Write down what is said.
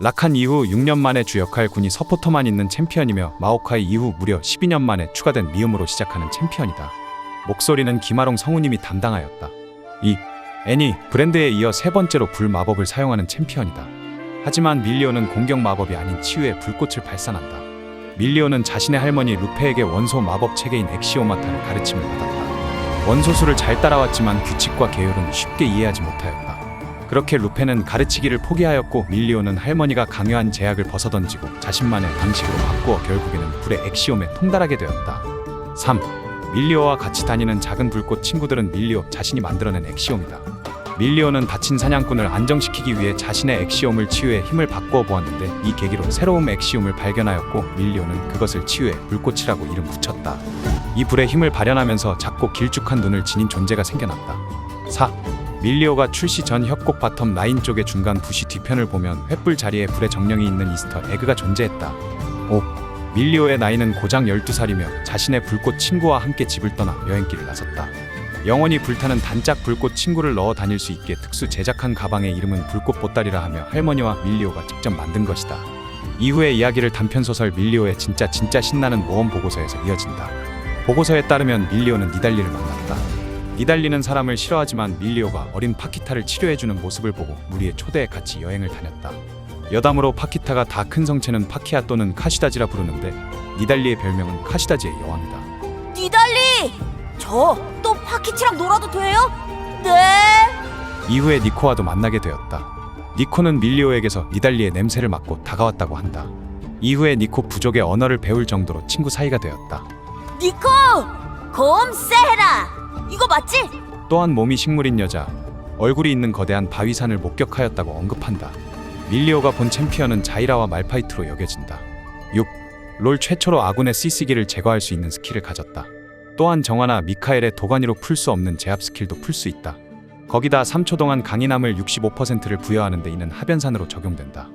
락한 이후 6년 만에 주 역할 군이 서포터만 있는 챔피언이며 마오카이 이후 무려 12년 만에 추가된 미음으로 시작하는 챔피언이다. 목소리는 김아롱 성우님이 담당하였다. 이 애니 브랜드에 이어 세 번째로 불 마법을 사용하는 챔피언이다. 하지만 밀리오는 공격 마법이 아닌 치유의 불꽃을 발산한다. 밀리오는 자신의 할머니 루페에게 원소 마법 체계인 엑시오마타를 가르침을 받았다. 원소수를 잘 따라왔지만 규칙과 계율은 쉽게 이해하지 못하였다. 그렇게 루페는 가르치기를 포기하였고 밀리오는 할머니가 강요한 제약을 벗어던지고 자신만의 방식으로 바꾸어 결국에는 불의 엑시옴에 통달하게 되었다. 3. 밀리오와 같이 다니는 작은 불꽃 친구들은 밀리오 자신이 만들어낸 엑시옴이다. 밀리오는 다친 사냥꾼을 안정시키기 위해 자신의 엑시옴을 치유해 힘을 바꾸어 보았는데 이 계기로 새로운 엑시옴을 발견하였고 밀리오는 그것을 치유해 불꽃이라고 이름 붙였다. 이 불의 힘을 발현하면서 작고 길쭉한 눈을 지닌 존재가 생겨났다. 4. 밀리오가 출시 전 협곡 바텀 라인 쪽의 중간 부시 뒤편을 보면 횃불 자리에 불의 정령이 있는 이스터 에그가 존재했다. 5. 밀리오의 나이는 고작 12살이며 자신의 불꽃 친구와 함께 집을 떠나 여행길을 나섰다. 영원히 불타는 단짝 불꽃 친구를 넣어 다닐 수 있게 특수 제작한 가방의 이름은 불꽃 보따리라 하며 할머니와 밀리오가 직접 만든 것이다. 이후의 이야기를 단편 소설 밀리오의 진짜 진짜 신나는 모험 보고서에서 이어진다. 보고서에 따르면 밀리오는 니달리를 만났다. 니달리는 사람을 싫어하지만 밀리오가 어린 파키타를 치료해주는 모습을 보고 무리의 초대에 같이 여행을 다녔다. 여담으로 파키타가 다 큰 성체는 파키아 또는 카시다지라 부르는데 니달리의 별명은 카시다지의 여왕이다. 니달리! 저 또 파키치랑 놀아도 돼요? 네. 이후에 니코와도 만나게 되었다. 니코는 밀리오에게서 니달리의 냄새를 맡고 다가왔다고 한다. 이후에 니코 부족의 언어를 배울 정도로 친구 사이가 되었다. 니코! 곰세해라! 이거 맞지? 또한 몸이 식물인 여자, 얼굴이 있는 거대한 바위산을 목격하였다고 언급한다. 밀리오가 본 챔피언은 자이라와 말파이트로 여겨진다. 6. 롤 최초로 아군의 CC기를 제거할 수 있는 스킬을 가졌다. 또한 정화나 미카엘의 도가니로 풀 수 없는 제압 스킬도 풀 수 있다. 거기다 3초 동안 강인함을 65%를 부여하는데 이는 하변산으로 적용된다.